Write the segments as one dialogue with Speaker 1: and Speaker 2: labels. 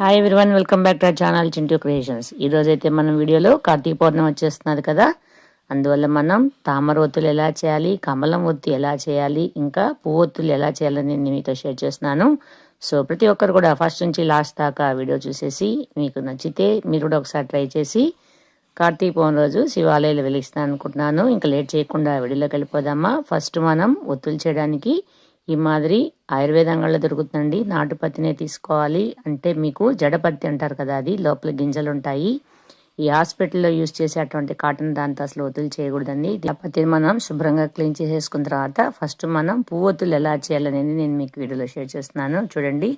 Speaker 1: Hi everyone welcome back to our channel Chintu creations ఈ రోజు అయితే మనం వీడియోలో కార్తీక పౌర్ణమి వచ్చేస్తున్నది కదా. అందువల్ల మనం తామర ఒత్తులు ఎలా చేయాలి కమలం ఒత్తి ఎలా చేయాలి ఇంకా పువ్వు ఒత్తులు ఎలా చేయాలని నేను మీతో షేర్ చేస్తున్నాను. సో ప్రతి ఒక్కరు కూడా ఫస్ట్ నుంచి లాస్ట్ దాకా వీడియో చూసేసి మీకు నచ్చితే మీరు కూడా ఒకసారి ట్రై చేసి కార్తీక పౌర్ణమి రోజు శివాలయాలు వెలిగిస్తాను అనుకుంటున్నాను. ఇంకా లేట్ చేయకుండా వీడియోలోకి వెళ్ళిపోదామా? ఫస్ట్ మనం ఒత్తులు చేయడానికి ఈ మాదిరి ఆయుర్వేదంగా దొరుకుతుందండి. నాటుపత్తినే తీసుకోవాలి. అంటే మీకు జడపత్తి అంటారు కదా అది లోపల గింజలు ఉంటాయి ఈ హాస్పిటల్లో యూజ్ చేసేటువంటి కాటన్ దాంతో అసలు ఒత్తులు చేయకూడదండి. పత్తిని మనం శుభ్రంగా క్లీన్ చేసేసుకున్న తర్వాత ఫస్ట్ మనం పువ్వొత్తులు ఎలా చేయాలనేది నేను మీకు వీడియోలో షేర్ చేస్తున్నాను. చూడండి.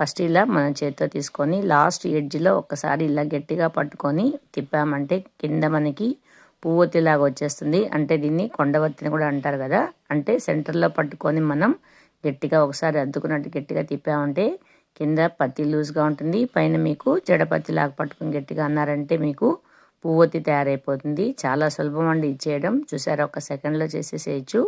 Speaker 1: ఫస్ట్ ఇలా మనం చేతితో తీసుకొని లాస్ట్ ఎడ్జ్లో ఒక్కసారి ఇలా గట్టిగా పట్టుకొని తిప్పామంటే కింద మనకి పువ్వొత్తిలాగా వచ్చేస్తుంది. అంటే దీన్ని కొండవత్తిని కూడా అంటారు కదా. అంటే సెంటర్లో పట్టుకొని మనం గట్టిగా ఒకసారి అద్దుకున్నట్టు గట్టిగా తిప్పామంటే కింద పత్తి లూజ్గా ఉంటుంది. పైన మీకు జడపత్తి లాగా పట్టుకుని గట్టిగా అన్నారంటే మీకు పువ్వొత్తి తయారైపోతుంది. చాలా సులభం అండి ఇచ్చేయడం చూసారా ఒక సెకండ్లో చేసేసేయచ్చు.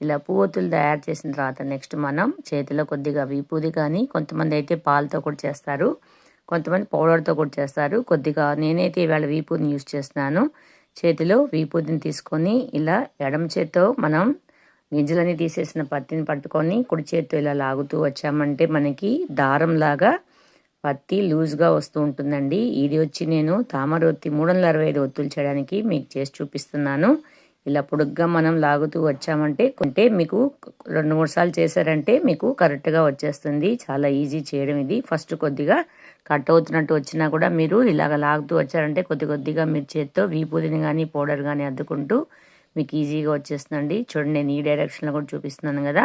Speaker 1: ఇలా పువ్వొత్తులు తయారు చేసిన తర్వాత నెక్స్ట్ మనం చేతిలో కొద్దిగా వీపూది కానీ కొంతమంది అయితే పాలతో కూడా చేస్తారు. కొంతమంది పౌడర్తో కూడా చేస్తారు. కొద్దిగా నేనైతే ఇవాళ వీపూదిని యూజ్ చేస్తున్నాను. చేతిలో వీపూదిని తీసుకొని ఇలా ఎడమ చేత్తో మనం గింజలని తీసేసిన పత్తిని పట్టుకొని కుడి చేత్తో ఇలా లాగుతూ వచ్చామంటే మనకి దారం లాగా పత్తి లూజ్గా వస్తూ ఉంటుందండి. ఇది వచ్చి నేను తామర ఒత్తి మూడు వందల అరవై ఐదు ఒత్తులు చేయడానికి మీకు చేసి చూపిస్తున్నాను. ఇలా పొడుగ్గా మనం లాగుతూ వచ్చామంటే కొంటే మీకు రెండు మూడు సార్లు చేశారంటే మీకు కరెక్ట్గా వచ్చేస్తుంది. చాలా ఈజీ చేయడం ఇది. ఫస్ట్ కొద్దిగా కట్ అవుతున్నట్టు వచ్చినా కూడా మీరు ఇలాగ లాగుతూ వచ్చారంటే కొద్ది కొద్దిగా మీరు చేత్తో వీపుదిని కానీ పౌడర్ కానీ అద్దుకుంటూ మీకు ఈజీగా వచ్చేస్తుందండి. చూడండి నేను ఈ డైరెక్షన్లో కూడా చూపిస్తున్నాను కదా.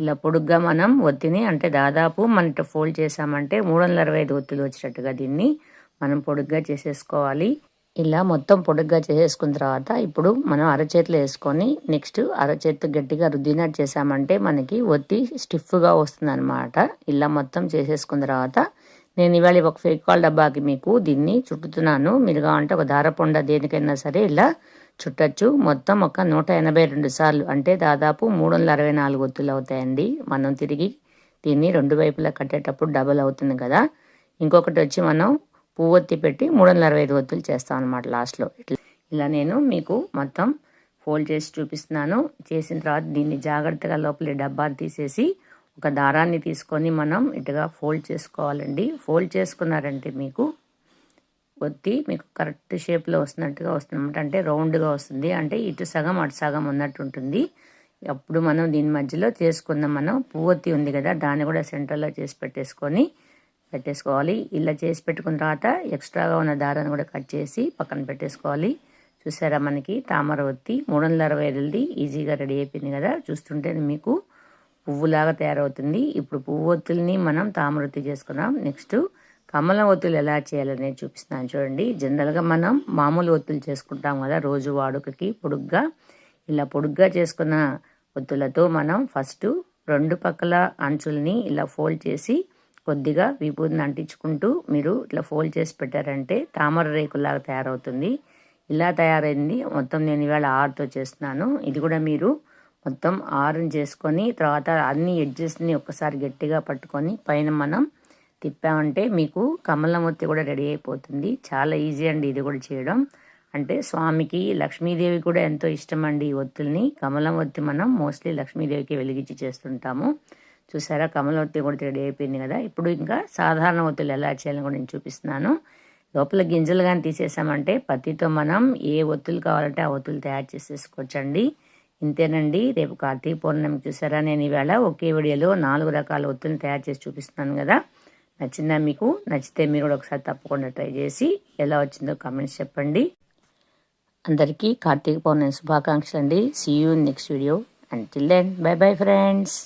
Speaker 1: ఇలా పొడుగ్గా మనం ఒత్తిని అంటే దాదాపు మన ఫోల్డ్ చేసామంటే మూడు వందల అరవై ఐదు ఒత్తిలు వచ్చినట్టుగా దీన్ని మనం పొడుగ్గా చేసేసుకోవాలి. ఇలా మొత్తం పొడుగ్గా చేసేసుకున్న తర్వాత ఇప్పుడు మనం అరచేతిలో వేసుకొని నెక్స్ట్ అరచేతు గట్టిగా రుద్దినట్టు చేసామంటే మనకి ఒత్తి స్టిఫ్గా వస్తుంది అనమాట ఇలా మొత్తం చేసేసుకున్న తర్వాత నేను ఇవాళ ఒక ఫేక్వాల్ డబ్బాకి మీకు దీన్ని చుట్టుతున్నాను. మీరు కావాలంటే ఒక దారపొండ దేనికైనా సరే ఇలా చుట్టచ్చు. మొత్తం ఒక నూట ఎనభై రెండు సార్లు. అంటే దాదాపు మూడు వందల అరవై నాలుగు ఒత్తులు అవుతాయండి. మనం తిరిగి దీన్ని రెండు వైపులా కట్టేటప్పుడు డబల్ అవుతుంది కదా. ఇంకొకటి వచ్చి మనం పువ్వొత్తి పెట్టి మూడు వందల అరవై ఐదు ఒత్తులు చేస్తాం అనమాట లాస్ట్లో. ఇట్లా ఇలా నేను మీకు మొత్తం ఫోల్డ్ చేసి చూపిస్తున్నాను. చేసిన తర్వాత దీన్ని జాగ్రత్తగా లోపలి డబ్బా తీసేసి ఒక దారాన్ని తీసుకొని మనం ఇటుగా ఫోల్డ్ చేసుకోవాలండి. ఫోల్డ్ చేసుకున్నారంటే మీకు ఒత్తి మీకు కరెక్ట్ షేప్లో వస్తున్నట్టుగా వస్తుంది అంటే రౌండ్గా వస్తుంది. అంటే ఇటు సగం అటు సగం ఉన్నట్టు ఉంటుంది అప్పుడు మనం దీని మధ్యలో చేసుకుందాం. మనం పువ్వొత్తి ఉంది కదా దాన్ని కూడా సెంటర్లో చేసి పెట్టేసుకొని పెట్టేసుకోవాలి. ఇలా చేసి పెట్టుకున్న తర్వాత ఎక్స్ట్రాగా ఉన్న దారాన్ని కూడా కట్ చేసి పక్కన పెట్టేసుకోవాలి. చూసారా మనకి తామర ఒత్తి మూడు వందల అరవై ఐదుది ఈజీగా రెడీ అయిపోయింది కదా. చూస్తుంటే మీకు పువ్వులాగా తయారవుతుంది. ఇప్పుడు పువ్వొత్తుల్ని మనం తామర ఒత్తి చేసుకున్నాం నెక్స్ట్ కమలం ఒత్తులు ఎలా చేయాలనేది చూపిస్తున్నాను. చూడండి జనరల్గా మనం మామూలు ఒత్తులు చేసుకుంటాం కదా రోజు వాడుకకి పొడుగ్గా. ఇలా పొడుగ్గా చేసుకున్న ఒత్తులతో మనం ఫస్ట్ రెండు పక్కల అంచుల్ని ఇలా ఫోల్డ్ చేసి కొద్దిగా విభూతిని అంటించుకుంటూ మీరు ఇట్లా ఫోల్డ్ చేసి పెట్టారంటే తామర రేకులాగా తయారవుతుంది. ఇలా తయారైంది. మొత్తం నేను ఇవాళ ఆరుతో చేస్తున్నాను. ఇది కూడా మీరు మొత్తం ఆరుని చేసుకొని తర్వాత అన్ని ఎడ్జెస్ని ఒక్కసారి గట్టిగా పట్టుకొని పైన మనం తిప్పామంటే మీకు కమలమూర్తి కూడా రెడీ అయిపోతుంది. చాలా ఈజీ అండి ఇది కూడా చేయడం. అంటే స్వామికి లక్ష్మీదేవి కూడా ఎంతో ఇష్టం అండి ఈ ఒత్తుల్ని. కమలం ఒత్తి మనం మోస్ట్లీ లక్ష్మీదేవికి వెలిగించి చేస్తుంటాము. చూసారా కమలవత్తి కూడా రెడీ అయిపోయింది కదా. ఇప్పుడు ఇంకా సాధారణ ఒత్తులు ఎలా చేయాలని కూడా నేను చూపిస్తున్నాను. లోపల గింజలు కానీ తీసేసామంటే పత్తితో మనం ఏ ఒత్తులు కావాలంటే ఆ ఒత్తులు తయారు చేసేసుకోవచ్చండి. ఇంతేనండి. రేపు కార్తీక పౌర్ణమి చూసారా నేను ఈవేళ ఒకే వీడియోలో నాలుగు రకాల ఒత్తులను తయారు చేసి చూపిస్తున్నాను కదా. నచ్చిందా మీకు? నచ్చితే మీరు కూడా ఒకసారి తప్పకుండా ట్రై చేసి ఎలా వచ్చిందో కామెంట్స్ చెప్పండి. అందరికీ కార్తీక పౌర్ణమి శుభాకాంక్షలు అండి see you next video and till then bye bye friends